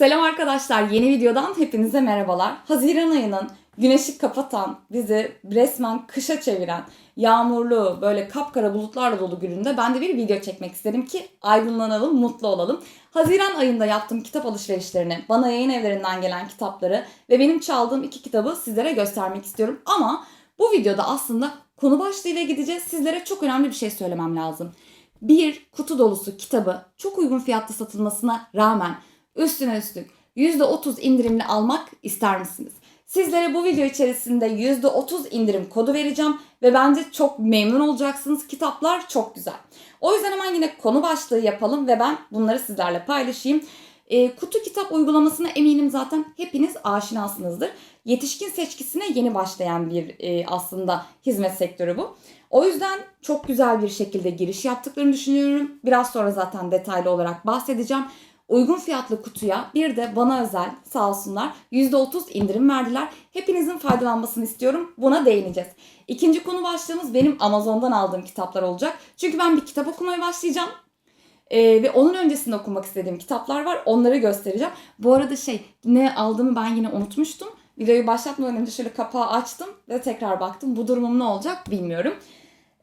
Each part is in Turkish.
Selam arkadaşlar, yeni videodan hepinize merhabalar. Haziran ayının güneşi kapatan, bizi resmen kışa çeviren, yağmurlu, böyle kapkara bulutlarla dolu gününde ben de bir video çekmek istedim ki aydınlanalım, mutlu olalım. Haziran ayında yaptığım kitap alışverişlerini, bana yayın evlerinden gelen kitapları ve benim çaldığım iki kitabı sizlere göstermek istiyorum. Ama bu videoda aslında konu başlığıyla gideceğiz. Sizlere çok önemli bir şey söylemem lazım. Bir kutu dolusu kitabı çok uygun fiyatta satılmasına rağmen üstüne üstlük %30 indirimli almak ister misiniz? Sizlere bu video içerisinde %30 indirim kodu vereceğim ve bence çok memnun olacaksınız. Kitaplar çok güzel. O yüzden hemen yine konu başlığı yapalım ve ben bunları sizlerle paylaşayım. E, kutu kitap uygulamasına eminim zaten hepiniz aşinasınızdır. Yetişkin seçkisine yeni başlayan bir e, aslında hizmet sektörü bu. O yüzden çok güzel bir şekilde giriş yaptıklarını düşünüyorum. Biraz sonra zaten detaylı olarak bahsedeceğim. Uygun fiyatlı kutuya bir de bana özel sağ olsunlar %30 indirim verdiler. Hepinizin faydalanmasını istiyorum. Buna değineceğiz. İkinci konu başlığımız benim Amazon'dan aldığım kitaplar olacak. Çünkü ben bir kitap okumaya başlayacağım. Ee, ve onun öncesinde okumak istediğim kitaplar var. Onları göstereceğim. Bu arada şey ne aldığımı ben yine unutmuştum. Videoyu başlatmadan önce şöyle kapağı açtım ve tekrar baktım. Bu durumum ne olacak bilmiyorum.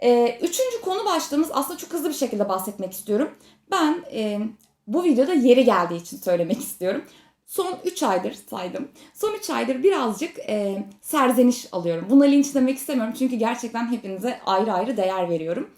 Ee, üçüncü konu başlığımız aslında çok hızlı bir şekilde bahsetmek istiyorum. Ben e, bu videoda yeri geldiği için söylemek istiyorum. Son 3 aydır saydım. Son 3 aydır birazcık e, serzeniş alıyorum. Buna linç demek istemiyorum çünkü gerçekten hepinize ayrı ayrı değer veriyorum.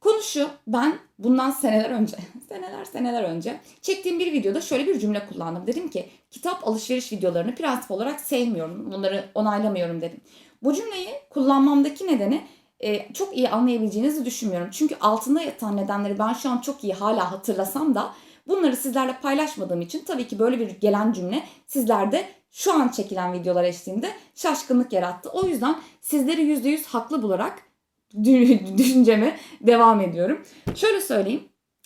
Konu şu, ben bundan seneler önce, seneler seneler önce çektiğim bir videoda şöyle bir cümle kullandım. Dedim ki kitap alışveriş videolarını prensip olarak sevmiyorum, bunları onaylamıyorum dedim. Bu cümleyi kullanmamdaki nedeni e, çok iyi anlayabileceğinizi düşünmüyorum. Çünkü altında yatan nedenleri ben şu an çok iyi hala hatırlasam da bunları sizlerle paylaşmadığım için tabii ki böyle bir gelen cümle sizlerde şu an çekilen videolar eşliğinde şaşkınlık yarattı. O yüzden sizleri %100 haklı bularak düşünceme devam ediyorum. Şöyle söyleyeyim.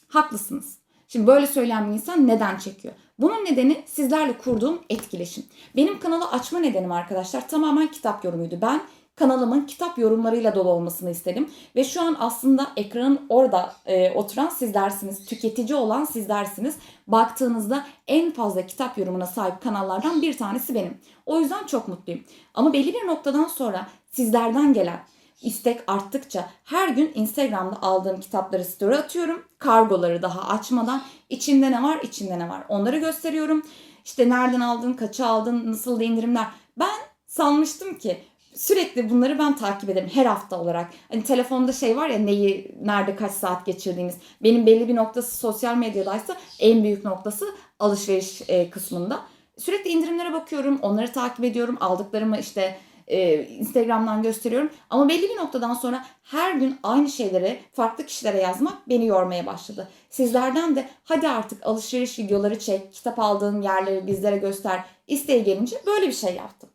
Haklısınız. Şimdi böyle söyleyen bir insan neden çekiyor? Bunun nedeni sizlerle kurduğum etkileşim. Benim kanalı açma nedenim arkadaşlar tamamen kitap yorumuydu. Ben kanalımın kitap yorumlarıyla dolu olmasını istedim. Ve şu an aslında ekranın orada e, oturan sizlersiniz. Tüketici olan sizlersiniz. Baktığınızda en fazla kitap yorumuna sahip kanallardan bir tanesi benim. O yüzden çok mutluyum. Ama belli bir noktadan sonra sizlerden gelen istek arttıkça her gün Instagram'da aldığım kitapları story atıyorum. Kargoları daha açmadan içinde ne var içinde ne var onları gösteriyorum. İşte nereden aldın, kaça aldın, nasıl indirimler. Ben sanmıştım ki sürekli bunları ben takip ederim her hafta olarak. Hani telefonda şey var ya neyi nerede kaç saat geçirdiğimiz. Benim belli bir noktası sosyal medyadaysa en büyük noktası alışveriş e, kısmında. Sürekli indirimlere bakıyorum, onları takip ediyorum. Aldıklarımı işte e, Instagram'dan gösteriyorum. Ama belli bir noktadan sonra her gün aynı şeyleri farklı kişilere yazmak beni yormaya başladı. Sizlerden de hadi artık alışveriş videoları çek, kitap aldığın yerleri bizlere göster isteği gelince böyle bir şey yaptım.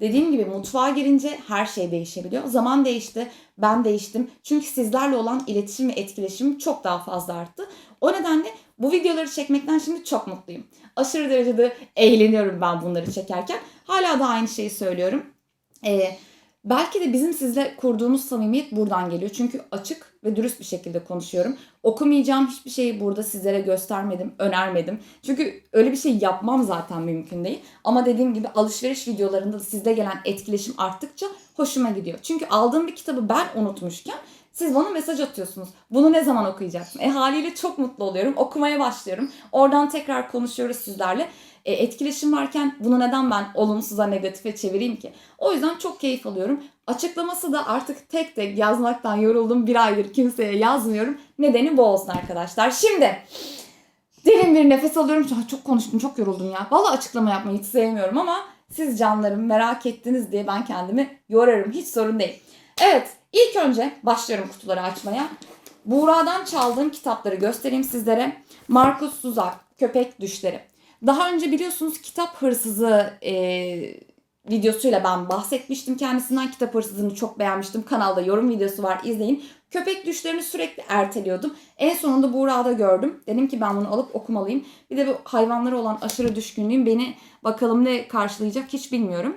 Dediğim gibi mutfağa girince her şey değişebiliyor. Zaman değişti, ben değiştim. Çünkü sizlerle olan iletişim ve etkileşimim çok daha fazla arttı. O nedenle bu videoları çekmekten şimdi çok mutluyum. Aşırı derecede eğleniyorum ben bunları çekerken. Hala da aynı şeyi söylüyorum. Ee, belki de bizim sizle kurduğumuz samimiyet buradan geliyor. Çünkü açık ve dürüst bir şekilde konuşuyorum. Okumayacağım hiçbir şeyi burada sizlere göstermedim, önermedim. Çünkü öyle bir şey yapmam zaten mümkün değil. Ama dediğim gibi alışveriş videolarında da sizde gelen etkileşim arttıkça hoşuma gidiyor. Çünkü aldığım bir kitabı ben unutmuşken siz bana mesaj atıyorsunuz. Bunu ne zaman okuyacaksın? E haliyle çok mutlu oluyorum. Okumaya başlıyorum. Oradan tekrar konuşuyoruz sizlerle. E, etkileşim varken bunu neden ben olumsuza negatife çevireyim ki? O yüzden çok keyif alıyorum. Açıklaması da artık tek tek yazmaktan yoruldum. Bir aydır kimseye yazmıyorum. Nedeni bu olsun arkadaşlar. Şimdi derin bir nefes alıyorum. Çok konuştum, çok yoruldum ya. Vallahi açıklama yapmayı hiç sevmiyorum ama siz canlarım merak ettiniz diye ben kendimi yorarım. Hiç sorun değil. Evet, ilk önce başlıyorum kutuları açmaya. Buğra'dan çaldığım kitapları göstereyim sizlere. Markus Suzak, Köpek Düşleri. Daha önce biliyorsunuz kitap hırsızı e, videosuyla ben bahsetmiştim kendisinden. Kitap hırsızını çok beğenmiştim. Kanalda yorum videosu var izleyin. Köpek düşlerini sürekli erteliyordum. En sonunda Buğra'da gördüm. Dedim ki ben bunu alıp okumalıyım. Bir de bu hayvanlara olan aşırı düşkünlüğüm beni bakalım ne karşılayacak hiç bilmiyorum.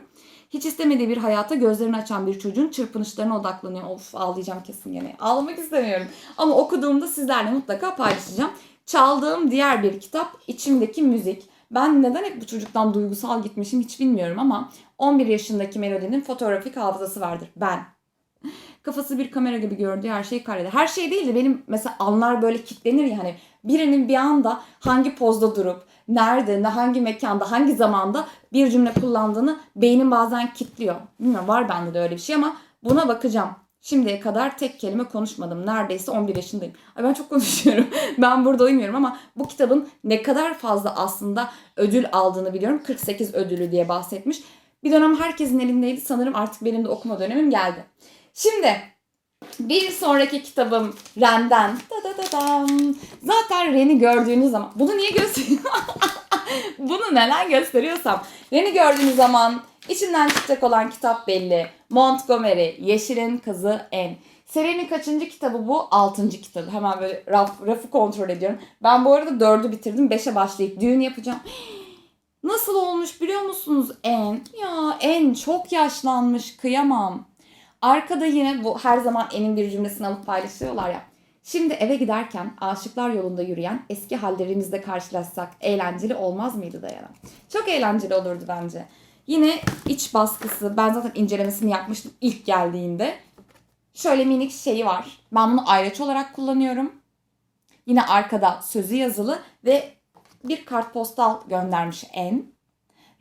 Hiç istemediği bir hayata gözlerini açan bir çocuğun çırpınışlarına odaklanıyor. Of ağlayacağım kesin gene. Ağlamak istemiyorum. Ama okuduğumda sizlerle mutlaka paylaşacağım. Çaldığım diğer bir kitap İçimdeki Müzik. Ben neden hep bu çocuktan duygusal gitmişim hiç bilmiyorum ama 11 yaşındaki Melody'nin fotoğrafik hafızası vardır. Ben. Kafası bir kamera gibi gördüğü her şeyi kaydeder. Her şey değil de benim mesela anlar böyle kilitlenir ya hani birinin bir anda hangi pozda durup nerede, ne hangi mekanda, hangi zamanda bir cümle kullandığını beynim bazen kilitliyor. Bilmiyorum var bende de öyle bir şey ama buna bakacağım. Şimdiye kadar tek kelime konuşmadım. Neredeyse 11 yaşındayım. Ay ben çok konuşuyorum. ben burada uymuyorum ama bu kitabın ne kadar fazla aslında ödül aldığını biliyorum. 48 ödülü diye bahsetmiş. Bir dönem herkesin elindeydi. Sanırım artık benim de okuma dönemim geldi. Şimdi bir sonraki kitabım Ren'den. Da da da dam. Zaten Ren'i gördüğünüz zaman bunu niye gösteriyorum? bunu neden gösteriyorsam Ren'i gördüğünüz zaman içinden çıkacak olan kitap belli. Montgomery, Yeşil'in Kızı En. Serinin kaçıncı kitabı bu? Altıncı kitabı. Hemen böyle raf, rafı kontrol ediyorum. Ben bu arada dördü bitirdim. Beşe başlayıp düğün yapacağım. Nasıl olmuş biliyor musunuz En? Ya En çok yaşlanmış kıyamam. Arkada yine bu her zaman En'in bir cümlesini alıp paylaşıyorlar ya. Şimdi eve giderken aşıklar yolunda yürüyen eski hallerimizle karşılaşsak eğlenceli olmaz mıydı Dayana? Çok eğlenceli olurdu bence. Yine iç baskısı ben zaten incelemesini yapmıştım ilk geldiğinde. Şöyle minik şeyi var. Ben bunu ayraç olarak kullanıyorum. Yine arkada sözü yazılı ve bir kartpostal göndermiş En.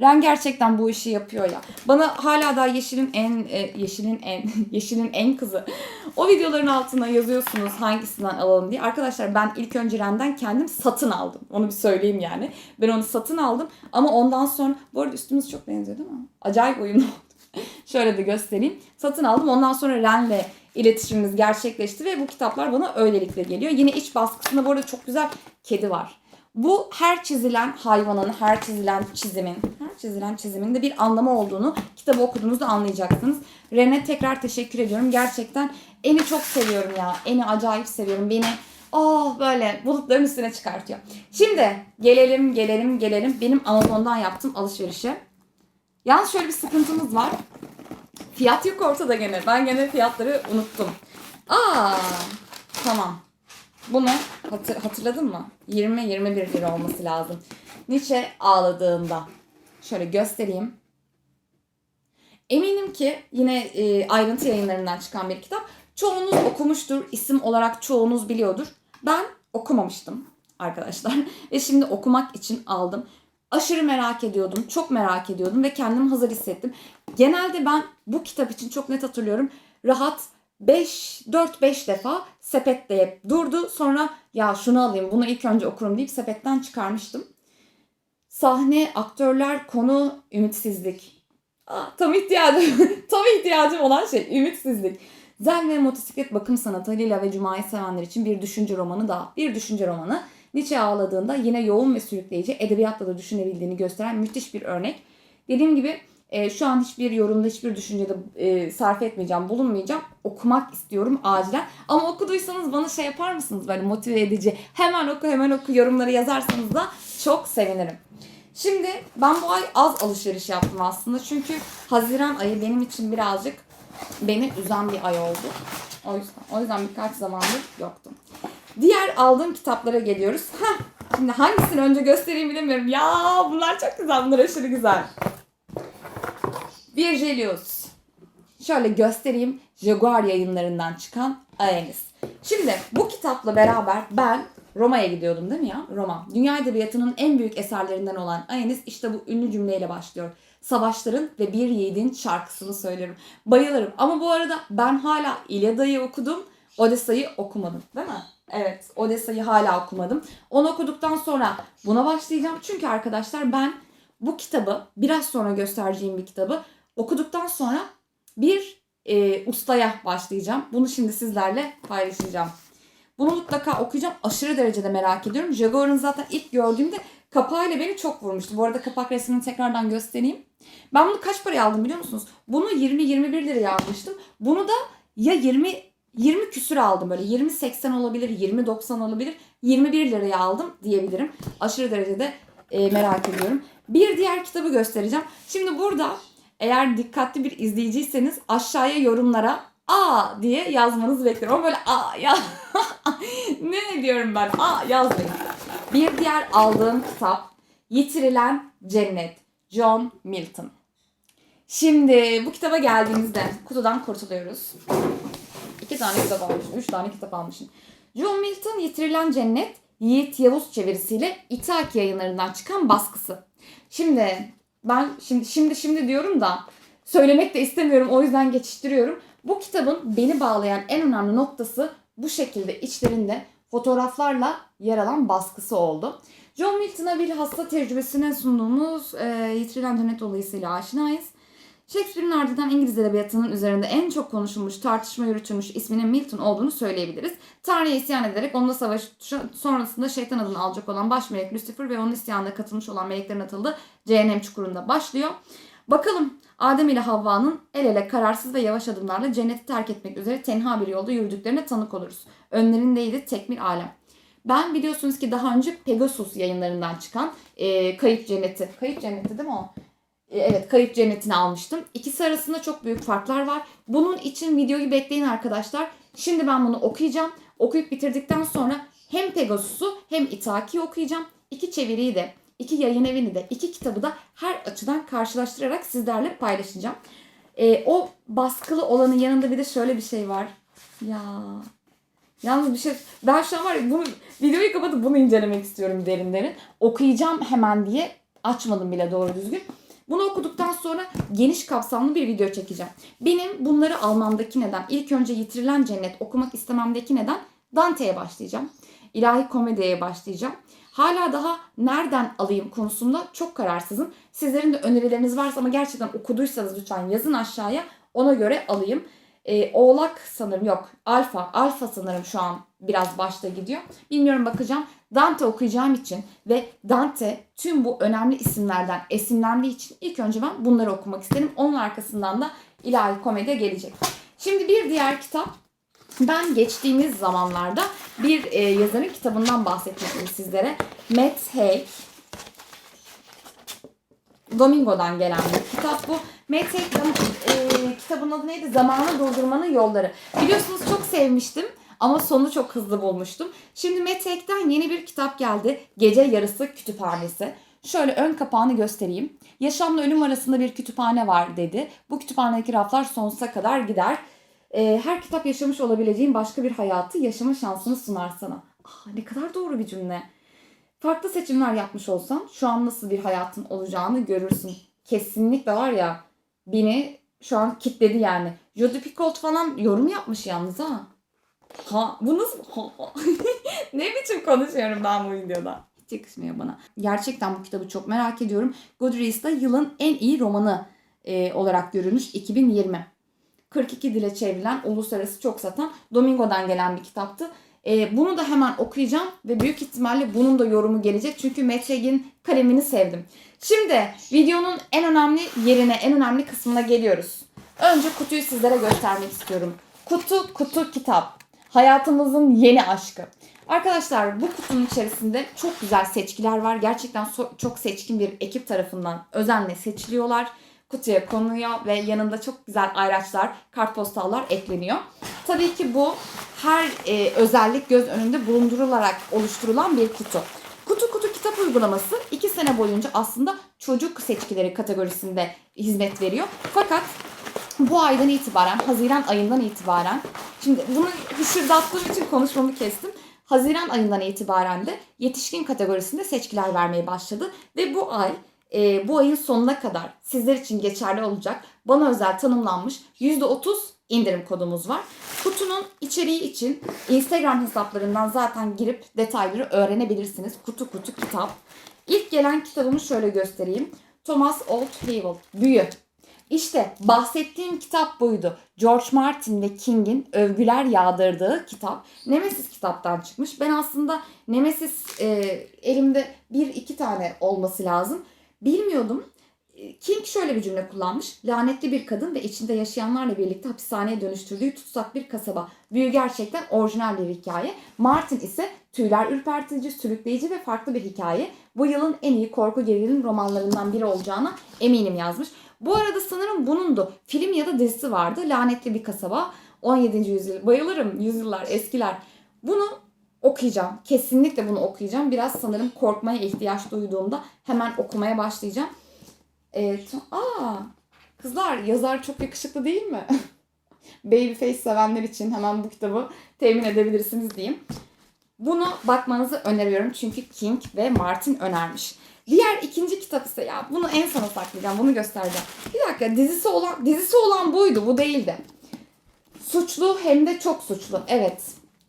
Ren gerçekten bu işi yapıyor ya. Bana hala da Yeşil'in en e, Yeşil'in en Yeşil'in en kızı. O videoların altına yazıyorsunuz hangisinden alalım diye. Arkadaşlar ben ilk önce Ren'den kendim satın aldım. Onu bir söyleyeyim yani. Ben onu satın aldım ama ondan sonra bu arada üstümüz çok benziyor değil mi? Acayip uyumlu oldu. Şöyle de göstereyim. Satın aldım. Ondan sonra Ren'le iletişimimiz gerçekleşti ve bu kitaplar bana öylelikle geliyor. Yine iç baskısında bu arada çok güzel kedi var. Bu her çizilen hayvanın, her çizilen çizimin, her çizilen çizimin de bir anlamı olduğunu kitabı okuduğunuzda anlayacaksınız. Rene tekrar teşekkür ediyorum. Gerçekten Eni çok seviyorum ya. Eni acayip seviyorum. Beni oh böyle bulutların üstüne çıkartıyor. Şimdi gelelim gelelim gelelim benim Amazon'dan yaptığım alışverişe. Yalnız şöyle bir sıkıntımız var. Fiyat yok ortada gene. Ben gene fiyatları unuttum. Aa tamam. Bunu hatır, hatırladın mı? 20-21 lira olması lazım. Nietzsche ağladığında. Şöyle göstereyim. Eminim ki yine e, ayrıntı yayınlarından çıkan bir kitap. Çoğunuz okumuştur. isim olarak çoğunuz biliyordur. Ben okumamıştım arkadaşlar. Ve şimdi okumak için aldım. Aşırı merak ediyordum. Çok merak ediyordum ve kendimi hazır hissettim. Genelde ben bu kitap için çok net hatırlıyorum. Rahat 5 4-5 defa sepetleyip durdu. Sonra ya şunu alayım bunu ilk önce okurum deyip sepetten çıkarmıştım. Sahne, aktörler, konu, ümitsizlik. Aa, tam ihtiyacım, tam ihtiyacım olan şey ümitsizlik. Zen ve motosiklet bakım sanatı Lila ve Cuma'yı sevenler için bir düşünce romanı daha. Bir düşünce romanı. Nietzsche ağladığında yine yoğun ve sürükleyici, edebiyatla da düşünebildiğini gösteren müthiş bir örnek. Dediğim gibi e, şu an hiçbir yorumda, hiçbir düşüncede e, sarf etmeyeceğim, bulunmayacağım. Okumak istiyorum acilen. Ama okuduysanız bana şey yapar mısınız böyle motive edici? Hemen oku, hemen oku yorumları yazarsanız da çok sevinirim. Şimdi ben bu ay az alışveriş yaptım aslında. Çünkü Haziran ayı benim için birazcık beni üzen bir ay oldu. O yüzden, o yüzden birkaç zamandır yoktum. Diğer aldığım kitaplara geliyoruz. Heh, şimdi hangisini önce göstereyim bilemiyorum. Ya bunlar çok güzel. Bunlar aşırı güzel. Virgilius. Şöyle göstereyim. Jaguar yayınlarından çıkan Aenis. Şimdi bu kitapla beraber ben Roma'ya gidiyordum değil mi ya? Roma. Dünya Edebiyatı'nın en büyük eserlerinden olan Aenis işte bu ünlü cümleyle başlıyor. Savaşların ve bir yiğidin şarkısını söylerim. Bayılırım. Ama bu arada ben hala İlyada'yı okudum. Odessa'yı okumadım değil mi? Evet Odessa'yı hala okumadım. Onu okuduktan sonra buna başlayacağım. Çünkü arkadaşlar ben bu kitabı biraz sonra göstereceğim bir kitabı okuduktan sonra bir e, ustaya başlayacağım. Bunu şimdi sizlerle paylaşacağım. Bunu mutlaka okuyacağım. Aşırı derecede merak ediyorum. Jaguar'ın zaten ilk gördüğümde kapağıyla beni çok vurmuştu. Bu arada kapak resmini tekrardan göstereyim. Ben bunu kaç paraya aldım biliyor musunuz? Bunu 20-21 liraya almıştım. Bunu da ya 20 20 küsür aldım böyle 20-80 olabilir 20-90 olabilir 21 liraya aldım diyebilirim. Aşırı derecede e, merak ediyorum. Bir diğer kitabı göstereceğim. Şimdi burada eğer dikkatli bir izleyiciyseniz aşağıya yorumlara A diye yazmanızı bekliyorum. Ama böyle A ya ne diyorum ben A yazmayın. Bir diğer aldığım kitap Yitirilen Cennet. John Milton. Şimdi bu kitaba geldiğimizde kutudan kurtuluyoruz. İki tane kitap almışım, üç tane kitap almışım. John Milton Yitirilen Cennet, Yiğit Yavuz çevirisiyle İtaki yayınlarından çıkan baskısı. Şimdi ben şimdi şimdi şimdi diyorum da söylemek de istemiyorum o yüzden geçiştiriyorum. Bu kitabın beni bağlayan en önemli noktası bu şekilde içlerinde fotoğraflarla yer alan baskısı oldu. John Milton'a bir hasta tecrübesine sunduğumuz e, Yitirilen Cennet dolayısıyla aşinayız. Shakespeare'in ardından İngiliz edebiyatının üzerinde en çok konuşulmuş, tartışma yürütülmüş isminin Milton olduğunu söyleyebiliriz. Tanrı'ya isyan ederek onunla savaş sonrasında şeytan adını alacak olan baş melek Lucifer ve onun isyanına katılmış olan meleklerin atıldığı cehennem çukurunda başlıyor. Bakalım Adem ile Havva'nın el ele kararsız ve yavaş adımlarla cenneti terk etmek üzere tenha bir yolda yürüdüklerine tanık oluruz. Önlerindeydi tek bir alem. Ben biliyorsunuz ki daha önce Pegasus yayınlarından çıkan e, Kayıp Cenneti. Kayıp Cenneti değil mi o? E, Evet Kayıp Cenneti'ni almıştım. İkisi arasında çok büyük farklar var. Bunun için videoyu bekleyin arkadaşlar. Şimdi ben bunu okuyacağım. Okuyup bitirdikten sonra hem Pegasus'u hem İtaki'yi okuyacağım. İki çeviriyi de, iki yayın evini de, iki kitabı da her açıdan karşılaştırarak sizlerle paylaşacağım. E, o baskılı olanın yanında bir de şöyle bir şey var. Ya Yalnız bir şey ben şu an var ya bunu videoyu kapatıp bunu incelemek istiyorum derin derin. Okuyacağım hemen diye açmadım bile doğru düzgün. Bunu okuduktan sonra geniş kapsamlı bir video çekeceğim. Benim bunları almamdaki neden, ilk önce Yitirilen Cennet okumak istememdeki neden Dante'ye başlayacağım. İlahi komediye başlayacağım. Hala daha nereden alayım konusunda çok kararsızım. Sizlerin de önerileriniz varsa ama gerçekten okuduysanız lütfen yazın aşağıya. Ona göre alayım. Ee, Oğlak sanırım yok. Alfa. Alfa sanırım şu an biraz başta gidiyor. Bilmiyorum bakacağım. Dante okuyacağım için ve Dante tüm bu önemli isimlerden esinlendiği için ilk önce ben bunları okumak isterim. Onun arkasından da ilahi komedi gelecek. Şimdi bir diğer kitap ben geçtiğimiz zamanlarda bir e, yazarın kitabından bahsetmiştim sizlere. Matt Haig. Domingo'dan gelen bir kitap bu. Matt Haig'in e, kitabın adı neydi? Zamanı Durdurmanın Yolları. Biliyorsunuz çok sevmiştim ama sonu çok hızlı bulmuştum. Şimdi Haig'den yeni bir kitap geldi. Gece Yarısı Kütüphanesi. Şöyle ön kapağını göstereyim. Yaşamla ölüm arasında bir kütüphane var dedi. Bu kütüphanedeki raflar sonsuza kadar gider. Ee, her kitap yaşamış olabileceğin başka bir hayatı yaşama şansını sunar sana. Ah, ne kadar doğru bir cümle. Farklı seçimler yapmış olsan şu an nasıl bir hayatın olacağını görürsün. Kesinlikle var ya beni şu an kitledi yani. Jodie Picoult falan yorum yapmış yalnız ha. Ha bu nasıl? ne biçim konuşuyorum ben bu videoda? Hiç yakışmıyor bana. Gerçekten bu kitabı çok merak ediyorum. Goodreads'da yılın en iyi romanı e, olarak görülmüş 2020. 42 dile çevrilen, uluslararası çok satan Domingo'dan gelen bir kitaptı. E, bunu da hemen okuyacağım ve büyük ihtimalle bunun da yorumu gelecek. Çünkü Metrag'in kalemini sevdim. Şimdi videonun en önemli yerine, en önemli kısmına geliyoruz. Önce kutuyu sizlere göstermek istiyorum. Kutu, kutu kitap. Hayatımızın yeni aşkı. Arkadaşlar bu kutunun içerisinde çok güzel seçkiler var. Gerçekten so- çok seçkin bir ekip tarafından özenle seçiliyorlar. Kutuya konuyor ve yanında çok güzel ayraçlar, kartpostallar ekleniyor. Tabii ki bu her e, özellik göz önünde bulundurularak oluşturulan bir kutu. Kutu kutu kitap uygulaması 2 sene boyunca aslında çocuk seçkileri kategorisinde hizmet veriyor. Fakat bu aydan itibaren, Haziran ayından itibaren, şimdi bunu hışırdattığım için konuşmamı kestim. Haziran ayından itibaren de yetişkin kategorisinde seçkiler vermeye başladı. Ve bu ay, e, bu ayın sonuna kadar sizler için geçerli olacak bana özel tanımlanmış %30 indirim kodumuz var. Kutunun içeriği için Instagram hesaplarından zaten girip detayları öğrenebilirsiniz. Kutu kutu kitap. İlk gelen kitabımı şöyle göstereyim. Thomas Oldhavel, Büyü. İşte bahsettiğim kitap buydu. George Martin ve King'in övgüler yağdırdığı kitap. Nemesis kitaptan çıkmış. Ben aslında Nemesis e, elimde bir iki tane olması lazım. Bilmiyordum. E, King şöyle bir cümle kullanmış. Lanetli bir kadın ve içinde yaşayanlarla birlikte hapishaneye dönüştürdüğü tutsak bir kasaba. Büyü gerçekten orijinal bir hikaye. Martin ise tüyler ürpertici, sürükleyici ve farklı bir hikaye. Bu yılın en iyi korku gerilim romanlarından biri olacağına eminim yazmış. Bu arada sanırım bunun da film ya da dizisi vardı. Lanetli bir kasaba. 17. yüzyıl. Bayılırım yüzyıllar, eskiler. Bunu okuyacağım. Kesinlikle bunu okuyacağım. Biraz sanırım korkmaya ihtiyaç duyduğumda hemen okumaya başlayacağım. Ta- aa, kızlar yazar çok yakışıklı değil mi? Babyface sevenler için hemen bu kitabı temin edebilirsiniz diyeyim. Bunu bakmanızı öneriyorum çünkü King ve Martin önermiş. Diğer ikinci kitap ise ya bunu en sona saklayacağım. Bunu göstereceğim. Bir dakika dizisi olan dizisi olan buydu. Bu değildi. Suçlu hem de çok suçlu. Evet.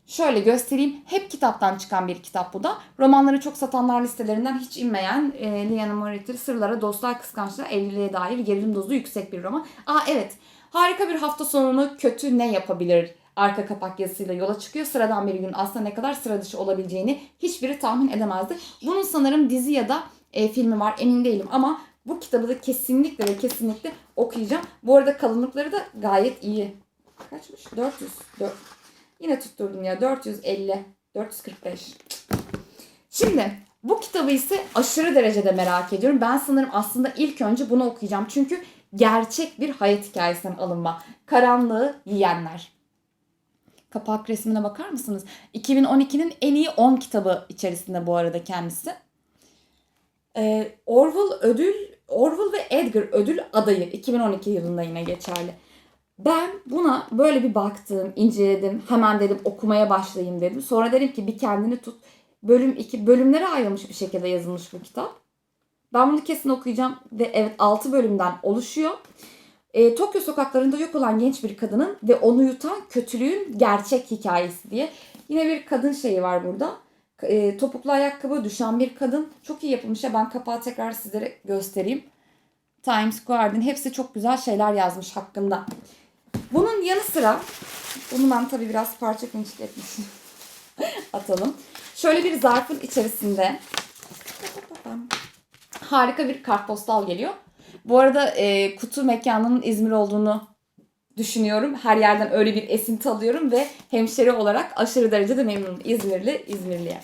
Şöyle göstereyim. Hep kitaptan çıkan bir kitap bu da. Romanları çok satanlar listelerinden hiç inmeyen e, Liana Moriarty Sırlara, Dostlar, Kıskançlığa, Evliliğe dair gerilim dozu yüksek bir roman. Aa evet. Harika bir hafta sonunu kötü ne yapabilir arka kapak yazısıyla yola çıkıyor. Sıradan bir gün aslında ne kadar sıra dışı olabileceğini hiçbiri tahmin edemezdi. Bunun sanırım dizi ya da e, filmi var emin değilim ama bu kitabı da kesinlikle ve kesinlikle okuyacağım. Bu arada kalınlıkları da gayet iyi. Kaçmış? 400. 4. Yine tutturdum ya 450. 445. Şimdi bu kitabı ise aşırı derecede merak ediyorum. Ben sanırım aslında ilk önce bunu okuyacağım. Çünkü gerçek bir hayat hikayesinden alınma. Karanlığı yiyenler. Kapak resmine bakar mısınız? 2012'nin en iyi 10 kitabı içerisinde bu arada kendisi. Ee, Orwell ödül, Orwell ve Edgar ödül adayı 2012 yılında yine geçerli. Ben buna böyle bir baktım, inceledim. Hemen dedim okumaya başlayayım dedim. Sonra dedim ki bir kendini tut. Bölüm 2 bölümlere ayrılmış bir şekilde yazılmış bu kitap. Ben bunu kesin okuyacağım ve evet 6 bölümden oluşuyor. E, Tokyo sokaklarında yok olan genç bir kadının ve onu yutan kötülüğün gerçek hikayesi diye. Yine bir kadın şeyi var burada. E, topuklu ayakkabı düşen bir kadın. Çok iyi yapılmış ya ben kapağı tekrar sizlere göstereyim. Times Square'ın hepsi çok güzel şeyler yazmış hakkında. Bunun yanı sıra bunu ben tabii biraz parça pinçik etmişim. Atalım. Şöyle bir zarfın içerisinde harika bir kartpostal geliyor. Bu arada e, kutu mekanının İzmir olduğunu düşünüyorum. Her yerden öyle bir esinti alıyorum ve hemşeri olarak aşırı derecede memnunum. İzmirli, İzmirliye.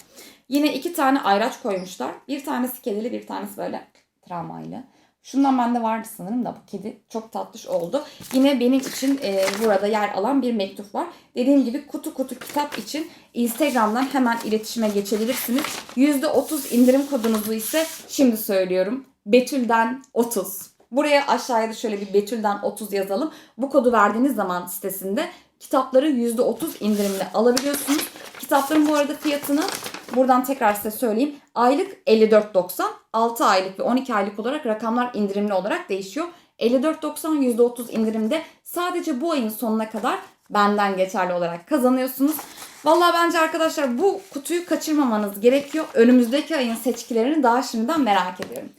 Yine iki tane ayraç koymuşlar. Bir tanesi kedili, bir tanesi böyle travmayla. Şundan bende vardı sanırım da bu kedi çok tatlış oldu. Yine benim için e, burada yer alan bir mektup var. Dediğim gibi kutu kutu kitap için Instagram'dan hemen iletişime geçebilirsiniz. %30 indirim kodunuzu ise şimdi söylüyorum. Betül'den 30. Buraya aşağıya da şöyle bir Betül'den 30 yazalım. Bu kodu verdiğiniz zaman sitesinde kitapları %30 indirimle alabiliyorsunuz. Kitapların bu arada fiyatını buradan tekrar size söyleyeyim. Aylık 54.90, 6 aylık ve 12 aylık olarak rakamlar indirimli olarak değişiyor. 54.90 %30 indirimde sadece bu ayın sonuna kadar benden geçerli olarak kazanıyorsunuz. Vallahi bence arkadaşlar bu kutuyu kaçırmamanız gerekiyor. Önümüzdeki ayın seçkilerini daha şimdiden merak ediyorum.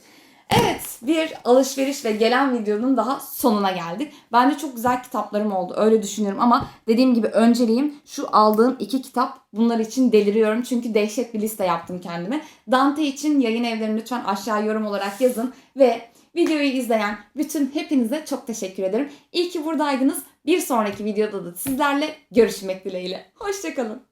Evet bir alışverişle gelen videonun daha sonuna geldik. Bence çok güzel kitaplarım oldu öyle düşünüyorum ama dediğim gibi önceliğim şu aldığım iki kitap. Bunlar için deliriyorum çünkü dehşet bir liste yaptım kendime. Dante için yayın evlerini lütfen aşağı yorum olarak yazın ve videoyu izleyen bütün hepinize çok teşekkür ederim. İyi ki buradaydınız. Bir sonraki videoda da sizlerle görüşmek dileğiyle. Hoşçakalın.